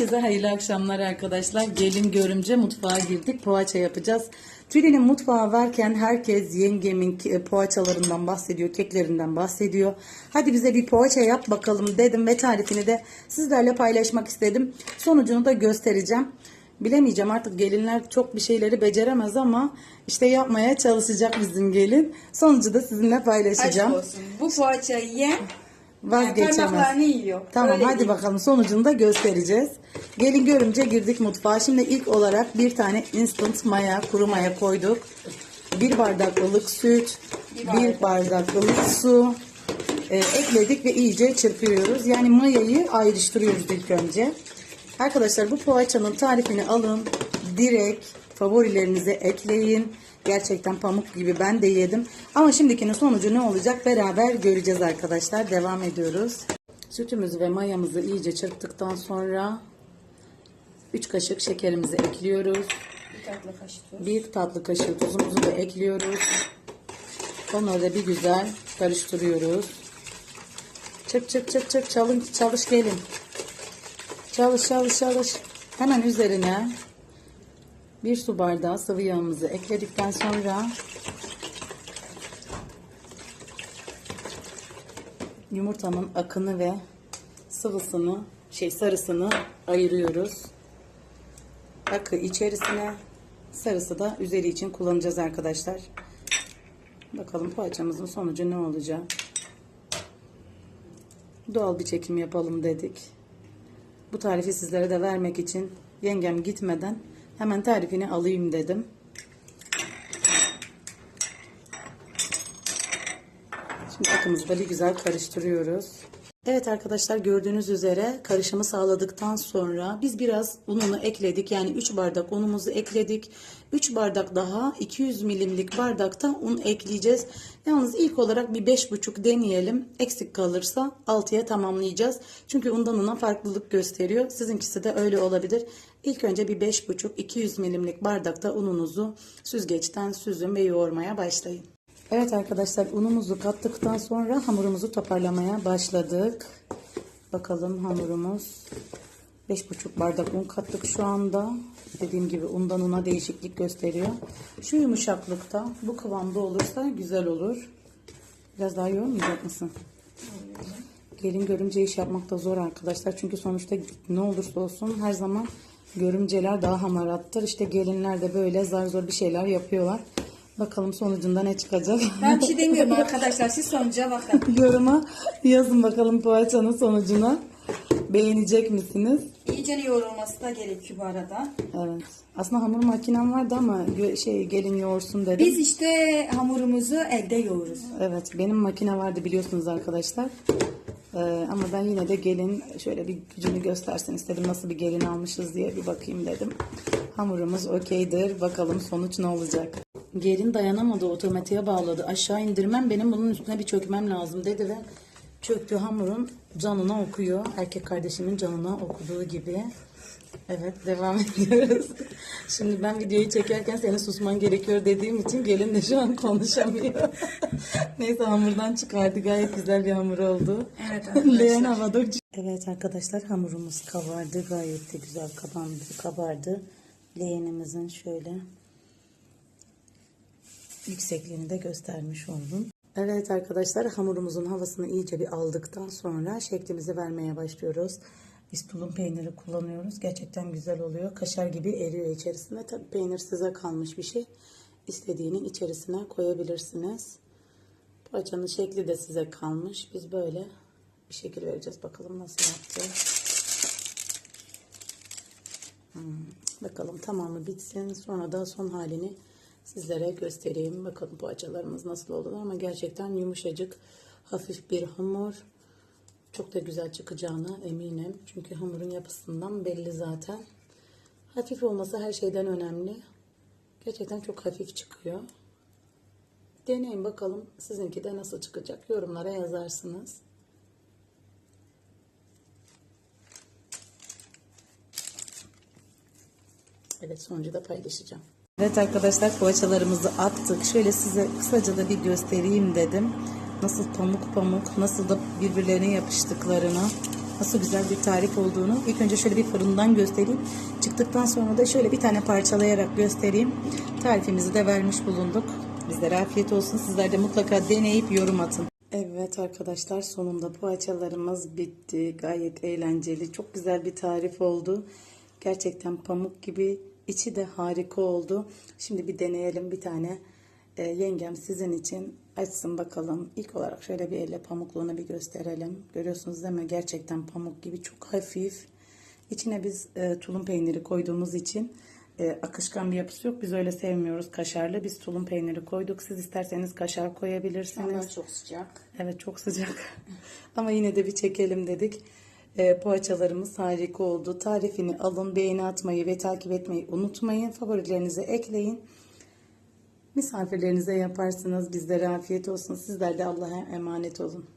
Herkese hayırlı akşamlar arkadaşlar. Gelin görümce mutfağa girdik. Poğaça yapacağız. Tülin'in mutfağı varken herkes yengemin poğaçalarından bahsediyor, keklerinden bahsediyor. Hadi bize bir poğaça yap bakalım dedim ve tarifini de sizlerle paylaşmak istedim. Sonucunu da göstereceğim. Bilemeyeceğim artık gelinler çok bir şeyleri beceremez ama işte yapmaya çalışacak bizim gelin. Sonucu da sizinle Aşk paylaşacağım. olsun. Bu poğaçayı yani Vazgeçemez. parmaklarını yiyor. Tamam Öyle hadi değil. bakalım sonucunu da göstereceğiz. Gelin görünce girdik mutfağa. Şimdi ilk olarak bir tane instant maya, kuru maya koyduk. Bir bardak ılık süt, bir bardak ılık su e, ekledik ve iyice çırpıyoruz. Yani mayayı ayrıştırıyoruz ilk önce. Arkadaşlar bu poğaçanın tarifini alın. Direkt favorilerinize ekleyin. Gerçekten pamuk gibi ben de yedim. Ama şimdikinin sonucu ne olacak beraber göreceğiz arkadaşlar. Devam ediyoruz. Sütümüzü ve mayamızı iyice çırptıktan sonra 3 kaşık şekerimizi ekliyoruz. Bir tatlı kaşık tuz. Bir tatlı kaşığı tuzumuzu da ekliyoruz. Onları da bir güzel karıştırıyoruz. Çık çık çık çık çalın, çalış gelin. Çalış çalış çalış. Hemen üzerine bir su bardağı sıvı yağımızı ekledikten sonra yumurtanın akını ve sıvısını şey sarısını ayırıyoruz. Akı içerisine sarısı da üzeri için kullanacağız arkadaşlar. Bakalım poğaçamızın sonucu ne olacak. Doğal bir çekim yapalım dedik. Bu tarifi sizlere de vermek için yengem gitmeden hemen tarifini alayım dedim. Şimdi akımızı bir güzel karıştırıyoruz. Evet arkadaşlar gördüğünüz üzere karışımı sağladıktan sonra biz biraz ununu ekledik. Yani 3 bardak unumuzu ekledik. 3 bardak daha 200 milimlik bardakta un ekleyeceğiz. Yalnız ilk olarak bir 5,5 deneyelim. Eksik kalırsa 6'ya tamamlayacağız. Çünkü undan una farklılık gösteriyor. Sizinkisi de öyle olabilir. İlk önce bir 5,5 200 milimlik bardakta ununuzu süzgeçten süzün ve yoğurmaya başlayın. Evet arkadaşlar unumuzu kattıktan sonra hamurumuzu toparlamaya başladık. Bakalım hamurumuz 5,5 bardak un kattık şu anda. Dediğim gibi undan una değişiklik gösteriyor. Şu yumuşaklıkta bu kıvamda olursa güzel olur. Biraz daha yoğurmayacak mısın? Gelin görümce iş yapmak da zor arkadaşlar. Çünkü sonuçta ne olursa olsun her zaman görümceler daha hamarattır. İşte gelinler de böyle zar zor bir şeyler yapıyorlar. Bakalım sonucunda ne çıkacak. Ben bir şey demiyorum arkadaşlar. Siz sonuca bakın. Yoruma yazın bakalım poğaçanın sonucuna. Beğenecek misiniz? İyice yoğrulması da gerekiyor bu arada. Evet. Aslında hamur makinem vardı ama şey gelin yoğursun dedim. Biz işte hamurumuzu elde yoğururuz. Evet benim makine vardı biliyorsunuz arkadaşlar. Ee, ama ben yine de gelin şöyle bir gücünü göstersin istedim. Nasıl bir gelin almışız diye bir bakayım dedim. Hamurumuz okeydir. Bakalım sonuç ne olacak. Gelin dayanamadı otomatiğe bağladı. Aşağı indirmem benim bunun üstüne bir çökmem lazım dedi ve çöktü hamurun canına okuyor. Erkek kardeşimin canına okuduğu gibi. Evet devam ediyoruz. Şimdi ben videoyu çekerken senin susman gerekiyor dediğim için gelin de şu an konuşamıyor. Neyse hamurdan çıkardı. Gayet güzel bir hamur oldu. Evet arkadaşlar. Leğen havada Evet arkadaşlar hamurumuz kabardı. Gayet de güzel kabardı. kabardı. Leğenimizin şöyle yüksekliğini de göstermiş oldum. Evet arkadaşlar hamurumuzun havasını iyice bir aldıktan sonra şeklimizi vermeye başlıyoruz. Biz tulum peyniri kullanıyoruz. Gerçekten güzel oluyor. Kaşar gibi eriyor içerisinde. Tabii peynir size kalmış bir şey. İstediğinin içerisine koyabilirsiniz. Poğaçanın şekli de size kalmış. Biz böyle bir şekil vereceğiz. Bakalım nasıl yapacağız. Hmm, Bakalım tamamı bitsin. Sonra da son halini sizlere göstereyim. Bakalım poğaçalarımız nasıl oldular ama gerçekten yumuşacık, hafif bir hamur. Çok da güzel çıkacağına eminim. Çünkü hamurun yapısından belli zaten. Hafif olması her şeyden önemli. Gerçekten çok hafif çıkıyor. Deneyin bakalım sizinki de nasıl çıkacak. Yorumlara yazarsınız. Evet sonucu da paylaşacağım. Evet arkadaşlar poğaçalarımızı attık. Şöyle size kısaca da bir göstereyim dedim. Nasıl pamuk pamuk, nasıl da birbirlerine yapıştıklarını. nasıl güzel bir tarif olduğunu. İlk önce şöyle bir fırından göstereyim. Çıktıktan sonra da şöyle bir tane parçalayarak göstereyim. Tarifimizi de vermiş bulunduk. Bizlere afiyet olsun. Sizler de mutlaka deneyip yorum atın. Evet arkadaşlar sonunda poğaçalarımız bitti. Gayet eğlenceli. Çok güzel bir tarif oldu. Gerçekten pamuk gibi. içi de harika oldu. Şimdi bir deneyelim bir tane. Ee, yengem sizin için açsın bakalım. İlk olarak şöyle bir elle pamukluğunu bir gösterelim. Görüyorsunuz değil mi? Gerçekten pamuk gibi çok hafif. İçine biz e, tulum peyniri koyduğumuz için e, akışkan bir yapısı yok. Biz öyle sevmiyoruz kaşarlı. Biz tulum peyniri koyduk. Siz isterseniz kaşar koyabilirsiniz. çok sıcak. Evet çok sıcak. Ama yine de bir çekelim dedik. E, poğaçalarımız harika oldu. Tarifini alın, beğeni atmayı ve takip etmeyi unutmayın. Favorilerinize ekleyin. Misafirlerinize yaparsınız. Bizlere afiyet olsun. Sizler de Allah'a emanet olun.